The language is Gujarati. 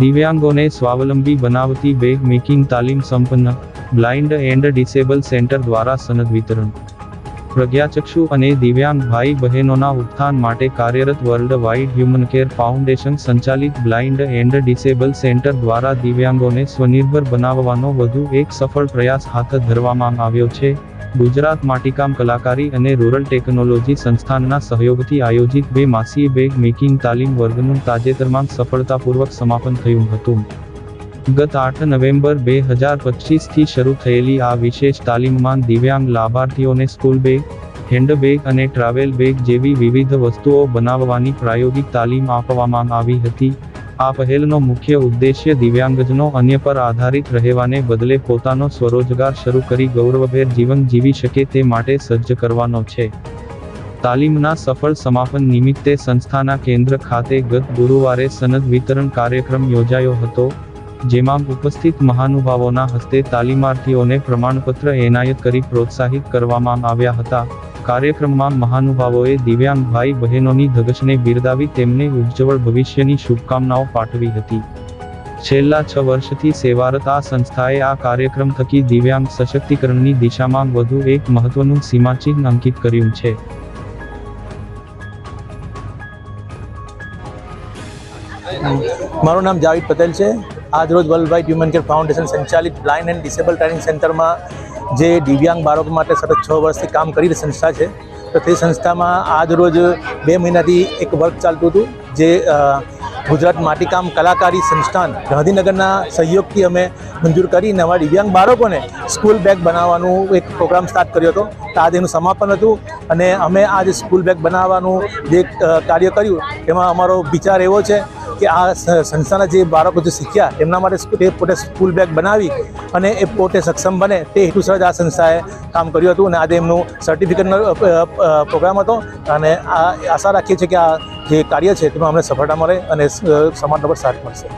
દિવ્યાંગોને સ્વાવલંબી બનાવતી બેગ મેકિંગ તાલીમ સંપન્ન, બ્લાઇન્ડ એન્ડ ડિસેબલ સેન્ટર દ્વારા સનદ વિતરણ. પ્રજ્ઞાચક્ષુ અને દિવ્યાંગ ભાઈ બહેનોના ઉત્થાન માટે કાર્યરત world wide human care foundation સંચાલિત બ્લાઇન્ડ એન્ડ ડિસેબલ સેન્ટર દ્વારા દિવ્યાંગોને સ્વનિર્ભર બનાવવાનો વધુ એક સફળ પ્રયાસ હાથ ધરવામાં આવ્યો છે. ગુજરાત માટીકામ કલાકારી અને રૂરલ ટેકનોલોજી સંસ્થાનના સહયોગથી આયોજિત બે માસીય બેગ મેકિંગ તાલીમ વર્ગનું તાજેતરમાં સફળતાપૂર્વક સમાપન થયું હતું. ગત આઠ નવેમ્બર બે હજાર પચીસથી શરૂ થયેલી આ વિશેષ તાલીમમાં દિવ્યાંગ લાભાર્થીઓને સ્કૂલ બેગ, હેન્ડબેગ અને ટ્રાવેલ બેગ જેવી વિવિધ વસ્તુઓ બનાવવાની પ્રાયોગિક તાલીમ આપવામાં આવી હતી. આ પહેલનો મુખ્ય ઉદ્દેશ્ય દિવ્યાંગજનો અન્ય પર આધારિત રહેવાને બદલે પોતાનો સ્વરોજગાર શરૂ કરી ગૌરવભેર જીવન જીવી શકે તે માટે સજ્જ કરવાનો છે. તાલીમના સફળ સમાપન નિમિત્તે સંસ્થાના કેન્દ્ર ખાતે ગત ગુરુવારે સનદ વિતરણ કાર્યક્રમ યોજાયો હતો, જેમાં ઉપસ્થિત મહાનુભાવોના હસ્તે તાલીમાર્થીઓને પ્રમાણપત્ર એનાયત કરી પ્રોત્સાહિત કરવામાં આવ્યા હતા. કાર્યક્રમમાં મહાનુભાવોએ દિવ્યાંગ ભાઈ બહેનોની ધગશને બિરદાવી તેમને ઉજ્જવળ ભવિષ્યની શુભકામનાઓ પાઠવી હતી. છેલ્લા છ વર્ષથી સેવારત આ સંસ્થાએ આ કાર્યક્રમ થકી દિવ્યાંગ સશક્તિકરણની દિશામાં વધુ એક મહત્વનું સીમાચિહ્ન અંકિત કર્યું છે. મારું નામ જાવેદ પટેલ છે. આજ રોજ વર્લ્ડ હ્યુમન કેર ફાઉન્ડેશન સંચાલિત બ્લાઇન્ડ એન્ડ ડિસેબલ ટ્રેનિંગ સેન્ટરમાં જે દિવ્યાંગ બાળકો માટે સતત છ વર્ષથી કામ કરી રહી સંસ્થા છે, તો તે સંસ્થામાં આજ રોજ બે મહિનાથી એક વર્ક ચાલતું હતું, જે ગુજરાત માટીકામ કલાકારી સંસ્થાન ગાંધીનગરના સહયોગથી અમે મંજૂર કરીને અમારા દિવ્યાંગ બાળકોને સ્કૂલ બેગ બનાવવાનું એક પ્રોગ્રામ સ્ટાર્ટ કર્યો હતો. તો આજે એનું સમાપન હતું અને અમે આજે સ્કૂલ બેગ બનાવવાનું જે કાર્ય કર્યું, એમાં અમારો વિચાર એવો છે કે આ સંસ્થાના જે બાળકો જે શીખ્યા, એમના માટે તે પોતે સ્કૂલ બેગ બનાવી અને એ પોતે સક્ષમ બને તે હેતુસર જ આ સંસ્થાએ કામ કર્યું હતું અને આજે એમનું સર્ટિફિકેટનો પ્રોગ્રામ હતો અને આ આશા રાખીએ છીએ કે આ જે કાર્ય છે તેમાં અમને સફળતા મળે અને સમાજ પર સાથ મળશે.